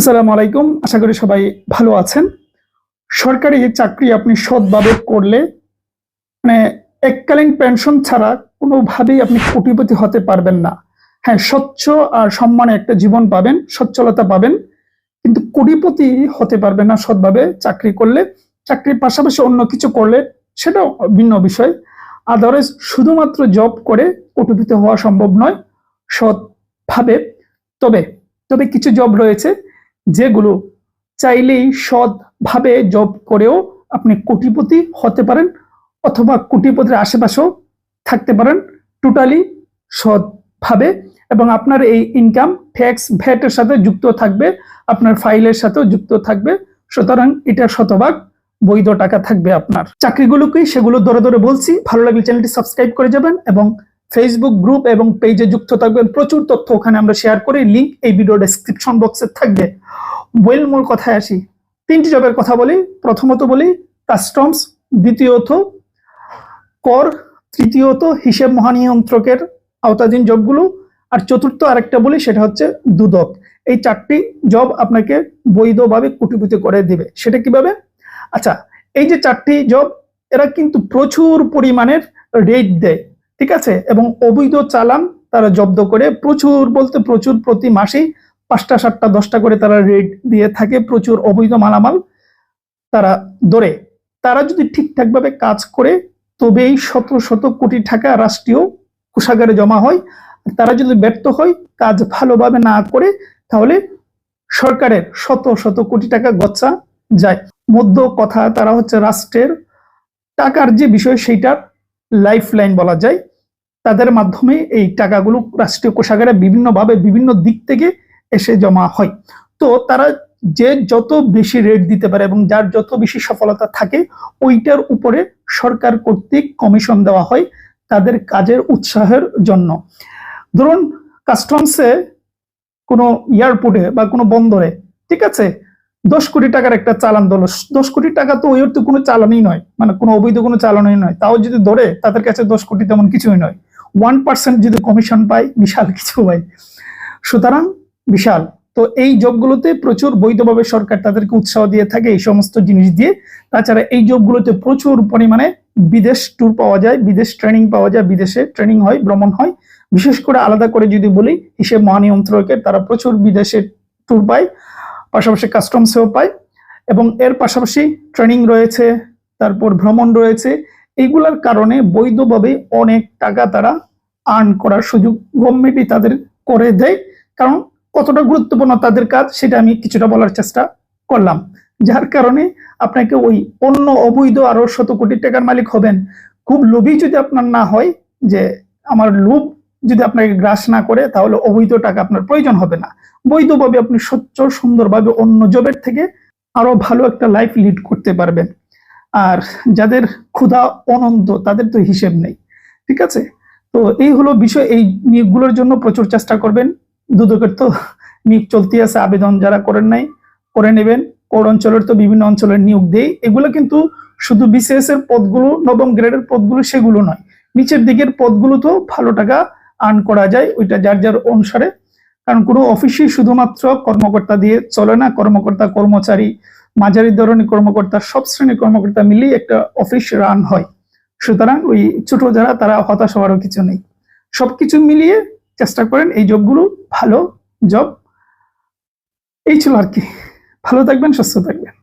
আসসালামু আলাইকুম। আশা করি সবাই ভালো আছেন। সরকারি চাকরি আপনি সৎভাবে করলে মানে এককালীন পেনশন ছাড়া কোনোভাবেই আপনি কোটিপতি হতে পারবেন না। হ্যাঁ স্বচ্ছ আর সম্মানে একটা জীবন পাবেন, সচ্ছলতা পাবেন, কিন্তু কোটিপতি হতে পারবেন না সৎভাবে চাকরি করলে। চাকরির পাশাপাশি অন্য কিছু করলে সেটাও ভিন্ন বিষয়। আদারওয়াইজ শুধুমাত্র জব করে কোটিপতি হওয়া সম্ভব নয়, সৎভাবে। তবে তবে কিছু জব রয়েছে যেগুলো চাইলেই সৎভাবে জব করেও আপনি কোটিপতি হতে পারেন অথবা কোটিপতির আশেপাশেও থাকতে পারেন। টোটালি সৎভাবে এবং আপনার এই ইনকাম ট্যাক্স ভ্যাটের সাথে যুক্ত থাকবে, আপনার ফাইলের সাথেও যুক্ত থাকবে। সুতরাং এটা শতভাগ বৈধ টাকা থাকবে আপনার। চাকরিগুলোকেই সেগুলো ধরে ধরে বলছি। ভালো লাগলে চ্যানেলটি সাবস্ক্রাইব করে যাবেন এবং ফেসবুক গ্রুপ এবং পেজে যুক্ত থাকবেন। প্রচুর তথ্য ওখানে আমরা শেয়ার করি। লিঙ্ক এই ভিডিও ডেসক্রিপশন বক্সে থাকবে। ওয়েল মূল কথায় আসি। তিনটি জবের কথা বলি। প্রথমত বলি কাস্টমস দ্বিতীয়ত কর, তৃতীয়ত হিসেব মহানিয়ন্ত্রকের আওতাধীন জবগুলো আর চতুর্থ আরেকটা বলি, সেটা হচ্ছে দুদক। এই চারটি জব আপনাকে বৈধভাবে কোটিপতি করে দিবে। সেটা কীভাবে? আচ্ছা এই যে চারটি জব এরা কিন্তু প্রচুর পরিমাণের রেট দেয়। ঠিক আছে? এবং অবৈধ চালান তারা জব্দ করে প্রচুর বলতে প্রচুর প্রতি মাসেই পাঁচটা, সাতটা, দশটা করে তারা রেড দিয়ে থাকে, প্রচুর অবৈধ মালামাল তারা ধরে। তারা যদি ঠিকঠাকভাবে কাজ করে, তবেই শত শত কোটি টাকা রাষ্ট্রীয় কোষাগারে জমা হয়। তারা যদি ব্যর্থ হয়, কাজ ভালোভাবে না করে, তাহলে সরকারের শত শত কোটি টাকা গচ্ছা যায়। মধ্য কথা তারা হচ্ছে রাষ্ট্রের টাকার যে বিষয়, সেইটার লাইফ লাইন বলা যায়। তাদের মাধ্যমে এই টাকাগুলো রাষ্ট্রীয় কোষাগারে বিভিন্নভাবে বিভিন্ন দিক থেকে এসে জমা হয়। তো তারা যে যত বেশি রেট দিতে পারে এবং যার যত বেশি সফলতা থাকে, ওইটার উপরে সরকার কর্তৃক কমিশন দেওয়া হয় তাদের কাজের উৎসাহের জন্য। ধরুন কাস্টমসে কোনো এয়ারপোর্টে বা কোনো বন্দরে, ঠিক আছে? দশ কোটি টাকার একটা চালান দল। দশ কোটি টাকা তো ওই অর্থে কোনো চালানই নয়। মানে কোনো অবৈধ কোনো চালানই নয়। তাও যদি ধরে, তাদের কাছে দশ কোটি তেমন কিছুই নয়। ওয়ান পার্সেন্ট যদি কমিশন পায়, বিশাল কিছু পায় সুতরাং বিশাল। তো এই জবগুলোতে প্রচুর বৈধভাবে সরকার তাদেরকে উৎসাহ দিয়ে থাকে এই সমস্ত জিনিস দিয়ে। তাছাড়া এই জবগুলোতে প্রচুর পরিমাণে বিদেশ ট্যুর পাওয়া যায়, বিদেশ ট্রেনিং পাওয়া যায়, বিদেশে ট্রেনিং হয়, ভ্রমণ হয়। বিশেষ করে আলাদা করে যদি বলি, হিসেব মহানিয়ন্ত্রকের তারা প্রচুর বিদেশে ট্যুর পায়, পাশাপাশি কাস্টমসেও পায়। এবং এর পাশাপাশি ট্রেনিং রয়েছে, তারপর ভ্রমণ রয়েছে এইগুলার কারণে বৈধভাবে অনেক টাকা তারা আর্ন করার সুযোগ গভর্নমেন্টই তাদের করে দেয়। কারণ কতটা গুরুত্বপূর্ণ তাদের কাজ, সেটা আমি কিছুটা বলার চেষ্টা করলাম। যার কারণে আপনাকে ওই অন্য অবৈধ আরও শত কোটি টাকার মালিক হবেন। খুব লোভী যদি আপনার না হয়, যে আমার লোভ যদি আপনাকে গ্রাস না করে, তাহলে অবৈধ টাকা আপনার প্রয়োজন হবে না। বৈধভাবে আপনি স্বচ্ছ, সুন্দরভাবে অন্য জবের থেকে আরও ভালো একটা লাইফ লিড করতে পারবেন। আর যাদের ক্ষুধা অনন্ত, তাদের তো হিসেব নেই, ঠিক আছে? তো এই হলো বিষয়, এই নিয়োগগুলোর জন্য প্রচুর চেষ্টা করবেন। দুদকের তো নিয়োগ চলতি আছে, আবেদন যারা করেন নাই, করে নেবেন। কোর অঞ্চলের তো বিভিন্ন অঞ্চলের নিয়োগ দেই। এগুলো কিন্তু শুধু বিসিএস এর পদগুলো, নবম গ্রেডের পদগুলো সেগুলো নয়। নিচের দিকের পদগুলো তো ভালো টাকা আর্ন করা যায়, ওইটা যার যার অনুসারে। কারণ কোনো অফিসই শুধুমাত্র কর্মকর্তা দিয়ে চলে না, কর্মকর্তা, কর্মচারী মাঝারি ধরনের কর্মকর্তা, সব শ্রেণির কর্মকর্তা মিলিয়ে একটা অফিস রান হয়। সুতরাং ওই ছোট যারা, তারা হতাশ হওয়ারও কিছু নেই। সবকিছু মিলিয়ে চেষ্টা করেন, এই জবগুলো ভালো জব এই ছিল আর কি। ভালো থাকবেন, সুস্থ থাকবেন।